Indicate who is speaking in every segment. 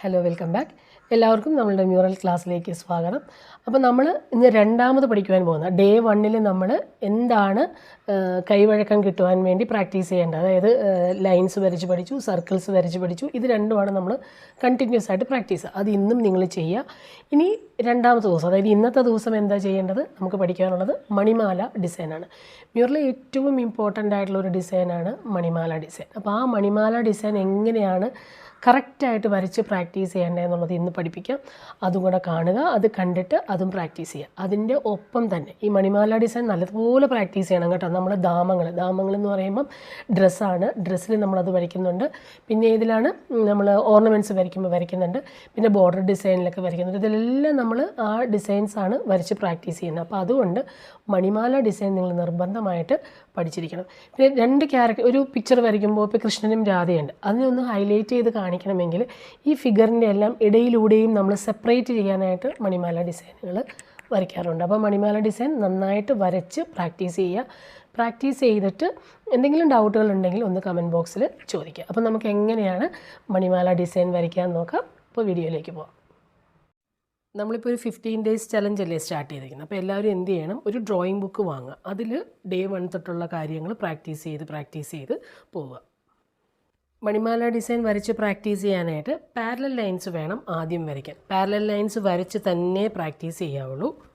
Speaker 1: Hello welcome back എല്ലാവർക്കും നമ്മളുടെ mural ക്ലാസ്സിലേക്ക് സ്വാഗതം. അപ്പോൾ നമ്മൾ ഇന്ന് രണ്ടാമത് പഠിക്കുവാൻ പോകുന്ന ഡേ വണ്ണിൽ നമ്മൾ എന്താണ് കൈവഴക്കം കിട്ടുവാൻ വേണ്ടി പ്രാക്ടീസ് ചെയ്യേണ്ടത്? അതായത് ലൈൻസ് വരച്ച് പഠിച്ചു സർക്കിൾസ് വരച്ച് പഠിച്ചു ഇത് രണ്ടുമാണ് നമ്മൾ കണ്ടിന്യൂസ് ആയിട്ട് പ്രാക്ടീസ് അത് ഇന്നും നിങ്ങൾ ചെയ്യുക ഇനി രണ്ടാമത്തെ ദിവസം അതായത് ഇന്നത്തെ ദിവസം എന്താ ചെയ്യേണ്ടത്? നമുക്ക് പഠിക്കാനുള്ളത് മണിമാല ഡിസൈനാണ് മ്യൂറലിലെ ഏറ്റവും ഇമ്പോർട്ടന്റ് ആയിട്ടുള്ള ഒരു ഡിസൈനാണ് മണിമാല ഡിസൈൻ അപ്പോൾ ആ മണിമാല ഡിസൈൻ എങ്ങനെയാണ് കറക്റ്റായിട്ട് വരച്ച് പ്രാക്ടീസ് ചെയ്യേണ്ടത് എന്നുള്ളത് ഇന്ന് പഠിപ്പിക്കാം. അതും കൂടെ കാണുക അത് കണ്ടിട്ട് അതും പ്രാക്ടീസ് ചെയ്യുക. അതിന്റെ ഒപ്പം തന്നെ ഈ മണിമാല ഡിസൈൻ നല്ലതുപോലെ പ്രാക്ടീസ് ചെയ്യണം കേട്ടോ. നമ്മൾ ദാമങ്ങൾ ദാമങ്ങൾ എന്ന് പറയുമ്പം ഡ്രസ്സാണ്. ഡ്രസ്സിൽ നമ്മളത് വരയ്ക്കുന്നുണ്ട്. പിന്നെ ഇതിലാണ് നമ്മൾ ഓർണമെന്റ്സ് വരയ്ക്കുമ്പോൾ വരയ്ക്കുന്നുണ്ട്. പിന്നെ ബോർഡർ ഡിസൈനിലൊക്കെ വരയ്ക്കുന്നുണ്ട്. ഇതിലെല്ലാം നമ്മൾ ആ ഡിസൈൻസാണ് വരച്ച് പ്രാക്ടീസ് ചെയ്യുന്നത്. അപ്പോൾ അതുകൊണ്ട് മണിമാല ഡിസൈൻ നിങ്ങൾ നിർബന്ധമായിട്ട് പഠിച്ചിരിക്കണം. പിന്നെ രണ്ട് ക്യാരക്ടർ ഒരു പിക്ചർ വരയ്ക്കുമ്പോൾ ഇപ്പോൾ കൃഷ്ണനും രാധയുണ്ട്. അതിനൊന്ന് ഹൈലൈറ്റ് ചെയ്ത് കാണിക്കണമെങ്കിൽ ഈ ഫിഗറിന്റെ എല്ലാം ഇടയിലൂടെയും നമ്മൾ സെപ്പറേറ്റ് ചെയ്യാനായിട്ട് മണിമാല ഡിസൈനുകൾ വരയ്ക്കാറുണ്ട്. അപ്പോൾ മണിമാല ഡിസൈൻ നന്നായിട്ട് വരച്ച് പ്രാക്ടീസ് ചെയ്യുക. പ്രാക്ടീസ് ചെയ്തിട്ട് എന്തെങ്കിലും ഡൗട്ടുകൾ ഉണ്ടെങ്കിൽ ഒന്ന് കമന്റ് ബോക്സിൽ ചോദിക്കുക. അപ്പോൾ നമുക്ക് എങ്ങനെയാണ് മണിമാല ഡിസൈൻ വരയ്ക്കാൻ നോക്കാം. അപ്പോൾ വീഡിയോയിലേക്ക് പോകാം നമ്മളിപ്പോൾ ഒരു ഫിഫ്റ്റീൻ ഡേയ്സ് ചലഞ്ച് അല്ലേ സ്റ്റാർട്ട് ചെയ്തിരിക്കുന്നത്. അപ്പോൾ എല്ലാവരും എന്ത് ചെയ്യണം? ഒരു ഡ്രോയിങ് ബുക്ക് വാങ്ങുക. അതിൽ ഡേ വൺ തൊട്ടുള്ള കാര്യങ്ങൾ പ്രാക്ടീസ് ചെയ്ത് പ്രാക്ടീസ് ചെയ്ത് പോവുക. മണിമാല ഡിസൈൻ വരച്ച് പ്രാക്ടീസ് ചെയ്യാനായിട്ട് പാരലൽ ലൈൻസ് വേണം ആദ്യം വരയ്ക്കാൻ. പാരലൽ ലൈൻസ് വരച്ച് തന്നെ പ്രാക്ടീസ് ചെയ്യാവുള്ളൂ.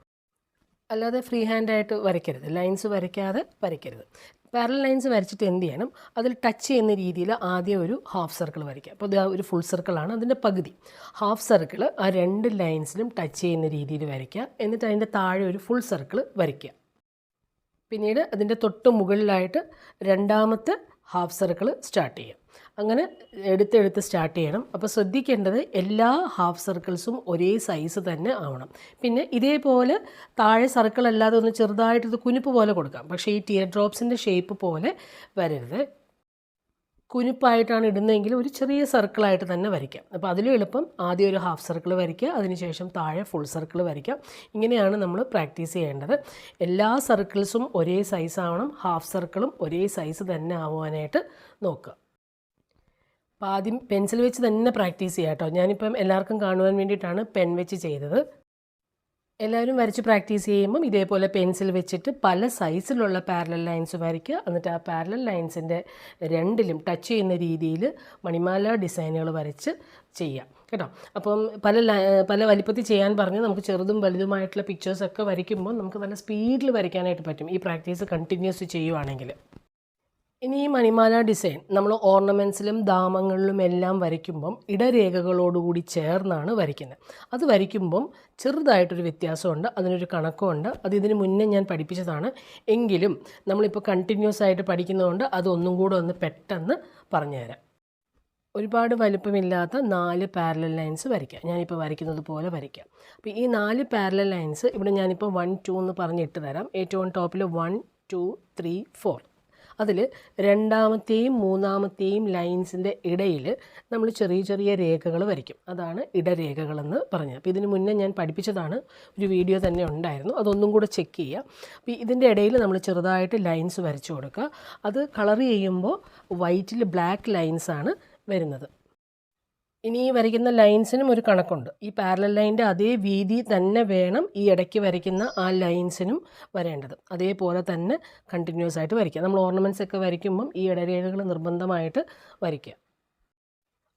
Speaker 1: അല്ലാതെ ഫ്രീ ഹാൻഡായിട്ട് വരയ്ക്കരുത്. ലൈൻസ് വരയ്ക്കാതെ വരയ്ക്കരുത്. പാരലൽ ലൈൻസ് വരച്ചിട്ട് എന്ത് ചെയ്യണം? അതിൽ ടച്ച് ചെയ്യുന്ന രീതിയിൽ ആദ്യം ഒരു ഹാഫ് സർക്കിൾ വരയ്ക്കുക. അപ്പോൾ ഇത് ഒരു ഫുൾ സർക്കിളാണ് അതിന്റെ പകുതി. ഹാഫ് സർക്കിൾ ആ രണ്ട് ലൈൻസിലും ടച്ച് ചെയ്യുന്ന രീതിയിൽ വരയ്ക്കുക. എന്നിട്ട് അതിന്റെ താഴെ ഒരു ഫുൾ സർക്കിൾ വരയ്ക്കുക. പിന്നീട് അതിന്റെ തൊട്ട് മുകളിലായിട്ട് രണ്ടാമത്തെ ഹാഫ് സർക്കിൾ സ്റ്റാർട്ട് ചെയ്യാം. അങ്ങനെ എടുത്തെടുത്ത് സ്റ്റാർട്ട് ചെയ്യണം. അപ്പോൾ ശ്രദ്ധിക്കേണ്ടത് എല്ലാ ഹാഫ് സർക്കിൾസും ഒരേ സൈസ് തന്നെ ആവണം. പിന്നെ ഇതേപോലെ താഴെ സർക്കിൾ അല്ലാതെ ഒന്ന് ചെറുതായിട്ടൊരു കുനിപ്പ് പോലെ കൊടുക്കാം. പക്ഷേ ഈ ടിയർ ഡ്രോപ്സിന്റെ ഷേപ്പ് പോലെ വരരുത്. കുനിപ്പായിട്ടാണ് ഇടുന്നതെങ്കിൽ ഒരു ചെറിയ സർക്കിളായിട്ട് തന്നെ വരയ്ക്കാം. അപ്പോൾ അതിലും എളുപ്പം ആദ്യം ഒരു ഹാഫ് സർക്കിൾ വരയ്ക്കുക അതിനുശേഷം താഴെ ഫുൾ സർക്കിൾ വരയ്ക്കാം. ഇങ്ങനെയാണ് നമ്മൾ പ്രാക്ടീസ് ചെയ്യേണ്ടത്. എല്ലാ സർക്കിൾസും ഒരേ സൈസ് ആവണം ഹാഫ് സർക്കിളും ഒരേ സൈസ് തന്നെ ആവാനായിട്ട് നോക്കുക. അപ്പോൾ ആദ്യം പെൻസിൽ വെച്ച് തന്നെ പ്രാക്ടീസ് ചെയ്യാം കേട്ടോ. ഞാനിപ്പം എല്ലാവർക്കും കാണുവാൻ വേണ്ടിയിട്ടാണ് പെൻ വെച്ച് ചെയ്തത്. എല്ലാവരും വരച്ച് പ്രാക്ടീസ് ചെയ്യുമ്പം ഇതേപോലെ പെൻസിൽ വെച്ചിട്ട് പല സൈസിലുള്ള പാരലൽ ലൈൻസ് വരയ്ക്കുക. എന്നിട്ട് ആ പാരലൽ ലൈൻസിന്റെ രണ്ടിലും ടച്ച് ചെയ്യുന്ന രീതിയിൽ മണിമാല ഡിസൈനുകൾ വരച്ച് ചെയ്യാം. കേട്ടോ? അപ്പം പല പല വലിപ്പത്തിൽ ചെയ്യാൻ പറഞ്ഞ് നമുക്ക് ചെറുതും വലുതുമായിട്ടുള്ള പിക്ചേഴ്സൊക്കെ വരയ്ക്കുമ്പോൾ നമുക്ക് നല്ല സ്പീഡിൽ വരയ്ക്കാനായിട്ട് പറ്റും. ഈ പ്രാക്ടീസ് കണ്ടിന്യൂസ് ചെയ്യുവാണെങ്കിൽ ഇനി ഈ മണിമാല ഡിസൈൻ നമ്മൾ ഓർണമെന്റ്സിലും ദാമങ്ങളിലും എല്ലാം വരയ്ക്കുമ്പം ഇടരേഖകളോടുകൂടി ചേർന്നാണ് വരയ്ക്കുന്നത്. അത് വരയ്ക്കുമ്പം ചെറുതായിട്ടൊരു വ്യത്യാസമുണ്ട് അതിനൊരു കണക്കുമുണ്ട്. അത് ഇതിന് മുന്നേ ഞാൻ പഠിപ്പിച്ചതാണ്. എങ്കിലും നമ്മളിപ്പോൾ കണ്ടിന്യൂസ് ആയിട്ട് പഠിക്കുന്നതുകൊണ്ട് അതൊന്നും കൂടെ ഒന്ന് പെട്ടെന്ന് പറഞ്ഞുതരാം. ഒരുപാട് വലുപ്പമില്ലാത്ത നാല് പാരലൽ ലൈൻസ് വരയ്ക്കാം. ഞാനിപ്പോൾ വരയ്ക്കുന്നത് പോലെ വരയ്ക്കാം. അപ്പോൾ ഈ നാല് പാരലൽ ലൈൻസ് ഇവിടെ ഞാനിപ്പോൾ വൺ ടു എന്ന് പറഞ്ഞിട്ട് തരാം ഏറ്റവും ടോപ്പിൽ വൺ ടു ത്രീ ഫോർ അതിൽ രണ്ടാമത്തെയും മൂന്നാമത്തെയും ലൈൻസിന്റെ ഇടയിൽ നമ്മൾ ചെറിയ ചെറിയ രേഖകൾ വരയ്ക്കും. അതാണ് ഇടരേഖകളെന്ന് പറഞ്ഞത്. അപ്പോൾ ഇതിന് മുന്നേ ഞാൻ പഠിപ്പിച്ചതാണ്. ഒരു വീഡിയോ തന്നെ ഉണ്ടായിരുന്നു. അതൊന്നും കൂടെ ചെക്ക് ചെയ്യുക. അപ്പോൾ ഇതിന്റെ ഇടയിൽ നമ്മൾ ചെറുതായിട്ട് ലൈൻസ് വരച്ചു കൊടുക്കുക. അത് കളർ ചെയ്യുമ്പോൾ വൈറ്റിൽ ബ്ലാക്ക് ലൈൻസാണ് വരുന്നത്. ഇനി ഈ വരയ്ക്കുന്ന ലൈൻസിനും ഒരു കണക്കുണ്ട്. ഈ പാരലൽ ലൈന്റെ അതേ വീതി തന്നെ വേണം ഈ ഇടയ്ക്ക് വരയ്ക്കുന്ന ആ ലൈൻസിനും വരേണ്ടത്. അതേപോലെ തന്നെ കണ്ടിന്യൂസ് ആയിട്ട് വരയ്ക്കുക. നമ്മൾ ഓർണമെന്റ്സ് ഒക്കെ വരയ്ക്കുമ്പം ഈ ഇടരേഖകൾ നിർബന്ധമായിട്ട് വരയ്ക്കുക.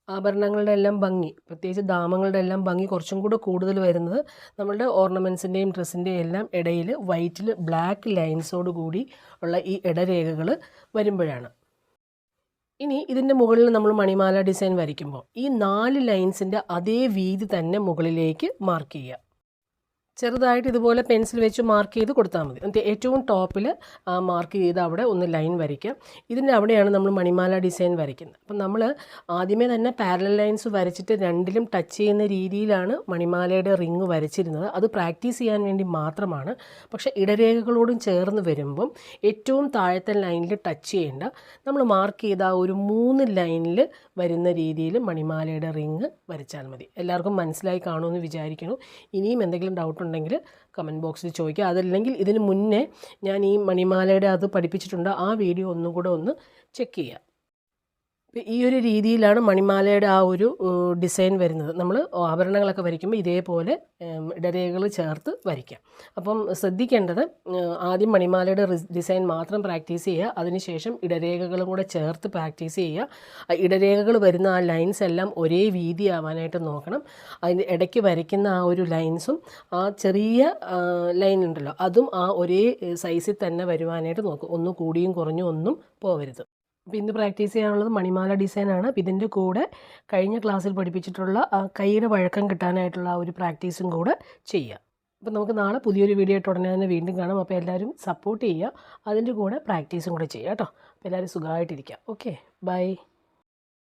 Speaker 1: ആഭരണങ്ങളുടെ എല്ലാം ഭംഗി പ്രത്യേകിച്ച് ദാമങ്ങളുടെ എല്ലാം ഭംഗി കുറച്ചും കൂടെ കൂടുതൽ വരുന്നത് നമ്മളുടെ ഓർണമെന്റ്സിന്റെയും ഡ്രസ്സിന്റെയും എല്ലാം ഇടയിൽ വൈറ്റിൽ ബ്ലാക്ക് ലൈൻസോട് കൂടി ഉള്ള ഈ ഇടരേഖകൾ വരുമ്പോഴാണ്. ഇനി ഇതിന്റെ മുകളിൽ നമ്മൾ മണിമാല ഡിസൈൻ വരയ്ക്കുമ്പോൾ ഈ നാല് ലൈൻസിന്റെ അതേ വീതി തന്നെ മുകളിലേക്ക് മാർക്ക് ചെയ്യുക. ചെറുതായിട്ട് ഇതുപോലെ പെൻസിൽ വെച്ച് മാർക്ക് ചെയ്ത് കൊടുത്താൽ മതി. എന്നിട്ട് ഏറ്റവും ടോപ്പിൽ മാർക്ക് ചെയ്ത് അവിടെ ഒന്ന് ലൈൻ വരയ്ക്കുക. ഇതിന്റെ അവിടെയാണ് നമ്മൾ മണിമാല ഡിസൈൻ വരയ്ക്കുന്നത്. അപ്പം നമ്മൾ ആദ്യമേ തന്നെ പാരലൽ ലൈൻസ് വരച്ചിട്ട് രണ്ടിലും ടച്ച് ചെയ്യുന്ന രീതിയിലാണ് മണിമാലയുടെ റിങ് വരച്ചിരുന്നത്. അത് പ്രാക്ടീസ് ചെയ്യാൻ വേണ്ടി മാത്രമാണ്. പക്ഷേ ഇടരേഖകളോടും ചേർന്ന് വരുമ്പം ഏറ്റവും താഴത്തെ ലൈനിൽ ടച്ച് ചെയ്യേണ്ട നമ്മൾ മാർക്ക് ചെയ്ത ഒരു മൂന്ന് ലൈനിൽ വരുന്ന രീതിയിൽ മണിമാലയുടെ റിങ് വരച്ചാൽ മതി. എല്ലാവർക്കും മനസ്സിലായി കാണുമെന്ന് വിചാരിക്കുന്നു. ഇനിയും എന്തെങ്കിലും ഡൗട്ട് ഉണ്ടെങ്കിൽ കമന്റ് ബോക്സിൽ ചോദിക്കുക. അതല്ലെങ്കിൽ ഇതിന് മുന്നേ ഞാൻ ഈ മണിമാലയുടെ അത് പഠിപ്പിച്ചിട്ടുണ്ട്. ആ വീഡിയോ ഒന്നും കൂടെ ഒന്ന് ചെക്ക് ചെയ്യുക. ഈ ഒരു രീതിയിലാണ് മണിമാലയുടെ ആ ഒരു ഡിസൈൻ വരുന്നത്. നമ്മൾ ആഭരണങ്ങളൊക്കെ വരയ്ക്കുമ്പോൾ ഇതേപോലെ ഇടരേഖകൾ ചേർത്ത് വരയ്ക്കാം. അപ്പം ശ്രദ്ധിക്കേണ്ടത് ആദ്യം മണിമാലയുടെ ഡിസൈൻ മാത്രം പ്രാക്ടീസ് ചെയ്യുക അതിനുശേഷം ഇടരേഖകളും കൂടെ ചേർത്ത് പ്രാക്ടീസ് ചെയ്യുക. ഇടരേഖകൾ വരുന്ന ആ ലൈൻസ് എല്ലാം ഒരേ വീതി ആവാനായിട്ട് നോക്കണം. അതിന്റെ ഇടയ്ക്ക് വരയ്ക്കുന്ന ആ ഒരു ലൈൻസും ആ ചെറിയ ലൈൻ ഉണ്ടല്ലോ അതും ആ ഒരേ സൈസിൽ തന്നെ വരുവാനായിട്ട് നോക്കും. ഒന്നും കൂടിയും കുറഞ്ഞും ഒന്നും പോവരുത്. അപ്പോൾ ഇന്ന് പ്രാക്ടീസ് ചെയ്യാനുള്ളത് മണിമാല ഡിസൈനാണ് അപ്പോൾ ഇതിന്റെ കൂടെ കഴിഞ്ഞ ക്ലാസ്സിൽ പഠിപ്പിച്ചിട്ടുള്ള കൈയുടെ വഴക്കം കിട്ടാനായിട്ടുള്ള ഒരു പ്രാക്ടീസും കൂടെ ചെയ്യുക അപ്പോൾ നമുക്ക് നാളെ പുതിയൊരു വീഡിയോ ആയിട്ട് ഉടനെ തന്നെ വീണ്ടും കാണാം. അപ്പോൾ എല്ലാവരും സപ്പോർട്ട് ചെയ്യുക. അതിന്റെ കൂടെ പ്രാക്ടീസും കൂടെ ചെയ്യുക കേട്ടോ. അപ്പോൾ എല്ലാവരും സുഖമായിട്ടിരിക്കുക. Okay bye